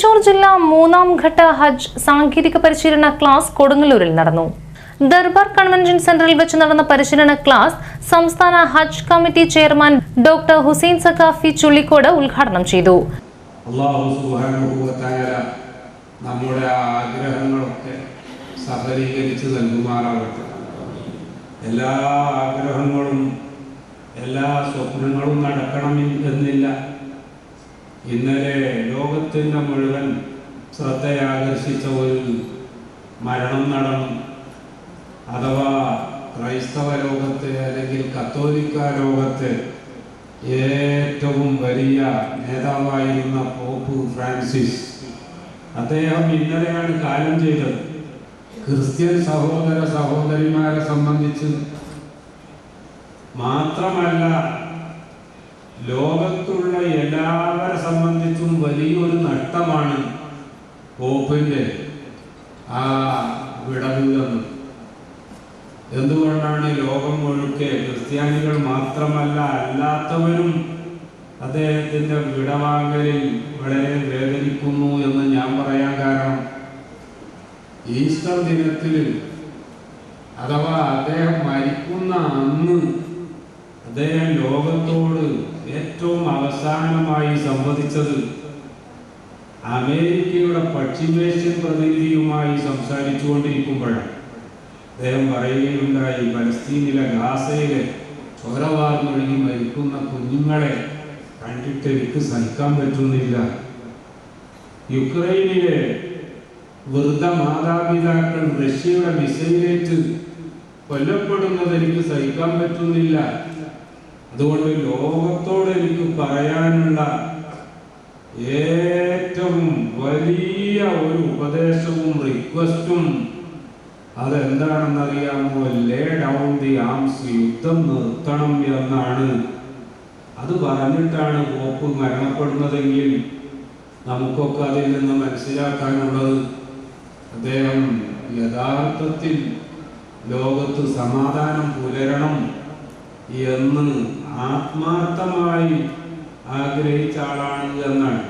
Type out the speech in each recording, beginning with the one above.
തൃശൂർ ജില്ല മൂന്നാം ഘട്ട ഹജ്ജ് സാങ്കേതിക പരിശീലന ക്ലാസ് കൊടുങ്ങല്ലൂരിൽ നടന്നു. ദർബാർ കൺവെൻഷൻ സെന്ററിൽ വെച്ച് നടന്ന പരിശീലന ക്ലാസ് സംസ്ഥാന Hajj committee chairman doctor Hussain Saqafi Chullikkode ഉദ്ഘാടനം ചെയ്തു. നമ്മുടെ ആഗ്രഹങ്ങളൊക്കെ സഫലീകരിച്ച് നൽകുമാറാകട്ടെ. എല്ലാ ആഗ്രഹങ്ങളും എല്ലാ സ്വപ്നങ്ങളും നടക്കണം എന്നില്ല ഇന്നലെ ലോകത്തിന്റെ മുഴുവൻ ശ്രദ്ധയാകർഷിച്ച ഒരു മരണം നടന്നു. അഥവാ ക്രൈസ്തവ ലോകത്ത് അല്ലെങ്കിൽ കത്തോലിക്ക ലോകത്ത് ഏറ്റവും വലിയ നേതാവായിരുന്ന പോപ്പ് ഫ്രാൻസിസ്. അദ്ദേഹം ഇന്നലെയാണ് കാലം ചെയ്തത്. ക്രിസ്ത്യൻ സഹോദര സഹോദരിമാരെ സംബന്ധിച്ച് മാത്രമല്ല ലോകത്തുള്ള എല്ലാവരെ സംബന്ധിച്ചും വലിയൊരു നഷ്ടമാണ് പോപ്പിന്റെ ആ വിടവില്ലെന്ന് എന്തുകൊണ്ടാണ് ലോകം ഒഴുക്കെ? ക്രിസ്ത്യാനികൾ മാത്രമല്ല അല്ലാത്തവരും അദ്ദേഹത്തിന്റെ വിടവാങ്ങലിൽ വളരെ വേദനിക്കുന്നു എന്ന് ഞാൻ പറയാൻ കാരണം ഈസ്റ്റർ ദിനത്തിൽ അഥവാ അദ്ദേഹം മരിക്കുന്ന അന്ന് അദ്ദേഹം ലോകത്തോട് ഏറ്റവും അവസാനമായി സംവദിച്ചത് അമേരിക്കയുടെ പശ്ചിമേഷ്യൻ പ്രതിനിധിയുമായി സംസാരിച്ചുകൊണ്ടിരിക്കുമ്പോഴാണ്. അദ്ദേഹം പറയുകയുണ്ടായി പലസ്തീനിലെ ഗാസയിലെ ചോരവാർന്നൊഴുകി മരിക്കുന്ന കുഞ്ഞുങ്ങളെ കണ്ടിട്ട് എനിക്ക് സഹിക്കാൻ പറ്റുന്നില്ല. യുക്രൈനിലെ വൃദ്ധ മാതാപിതാക്കൾ റഷ്യയുടെ മിസൈലേറ്റ് കൊല്ലപ്പെടുന്നത് എനിക്ക് സഹിക്കാൻ പറ്റുന്നില്ല. അതുകൊണ്ട് ലോകത്തോട് എനിക്ക് പറയാനുള്ള ഏറ്റവും വലിയ ഒരു ഉപദേശവും റിക്വസ്റ്റും അതെന്താണെന്നറിയാമോ? ലേ ഡൗൺ ദി ആംസ് യുദ്ധം നിർത്തണം എന്നാണ്. അത് പറഞ്ഞിട്ടാണ് പോപ്പ് മരണപ്പെടുന്നതെങ്കിൽ നമുക്കൊക്കെ അതിൽ നിന്ന് മനസ്സിലാക്കാനുള്ളത് അദ്ദേഹം യഥാർത്ഥത്തിൽ ലോകത്ത് സമാധാനം പുലരണം എന്ന് ആത്മാർത്ഥമായി ആഗ്രഹിച്ച ആളാണ് എന്നാണ്.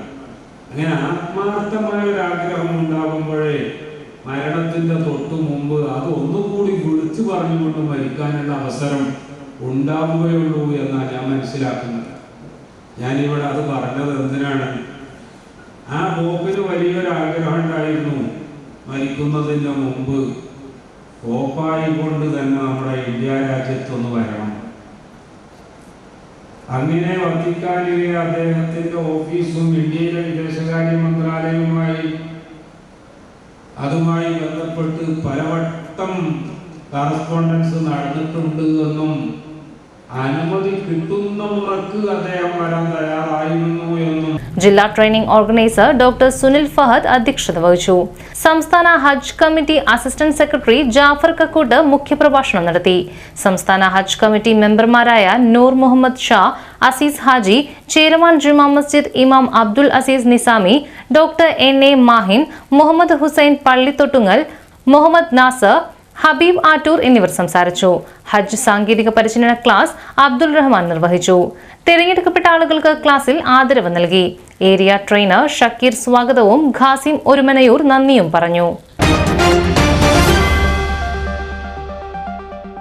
അങ്ങനെ ആത്മാർത്ഥമായ ഒരു ആഗ്രഹം ഉണ്ടാകുമ്പോഴേ മരണത്തിന്റെ തൊട്ടു മുമ്പ് അത് ഒന്നുകൂടി വിളിച്ചു പറഞ്ഞുകൊണ്ട് മരിക്കാനുള്ള അവസരം ഉണ്ടാവുകയുള്ളൂ എന്നാണ് ഞാൻ മനസ്സിലാക്കുന്നത്. ഞാനിവിടെ അത് പറഞ്ഞത് എന്തിനാണ്? ആ പോപ്പിന് വലിയൊരു ആഗ്രഹം ഉണ്ടായിരുന്നു മരിക്കുന്നതിന് മുമ്പ്. പോപ്പായി കൊണ്ട് തന്നെ നമ്മുടെ ഇന്ത്യ രാജ്യത്തൊന്ന് വരണം. അങ്ങനെ വത്തിക്കാനിലെ അദ്ദേഹത്തിന്റെ ഓഫീസും ഇന്ത്യയിലെ വിദേശകാര്യ മന്ത്രാലയവുമായി അതുമായി ബന്ധപ്പെട്ട് പലവട്ടം കറസ്പോണ്ടൻസ് നടന്നിട്ടുണ്ട് എന്നും അനുമതി കിട്ടുന്ന മുറക്ക് അദ്ദേഹം വരാൻ തയ്യാറായിരുന്നു എന്നും ജില്ലാ training organiser doctor Sunil Fahad അധ്യക്ഷത വഹിച്ചു. സംസ്ഥാന Hajj committee assistant secretary Jafar Kakkoot മുഖ്യപ്രഭാഷണം നടത്തി. സംസ്ഥാന ഹജ്ജ് കമ്മിറ്റി മെമ്പർമാരായ നൂർ മുഹമ്മദ് ഷാ അസീസ് ഹാജി ചേരമാൻ ജുമാ മസ്ജിദ് ഇമാം Abdul Aziz Nizami doctor N A Mahin Muhammad Hussain Pallithottungal Muhammad Nasar Habib Attoor എന്നിവർ സംസാരിച്ചു. ഹജ്ജ് സാങ്കേതിക പരിശീലന ക്ലാസ് അബ്ദുൾ റഹ്മാൻ നിർവഹിച്ചു. തിരഞ്ഞെടുക്കപ്പെട്ട ആളുകൾക്ക് ക്ലാസ്സിൽ ആദരവ് നൽകി. ഏരിയ ട്രെയിനർ ഷക്കീർ സ്വാഗതവും ഖാസിം ഒരുമനയൂർ നന്ദിയും പറഞ്ഞു.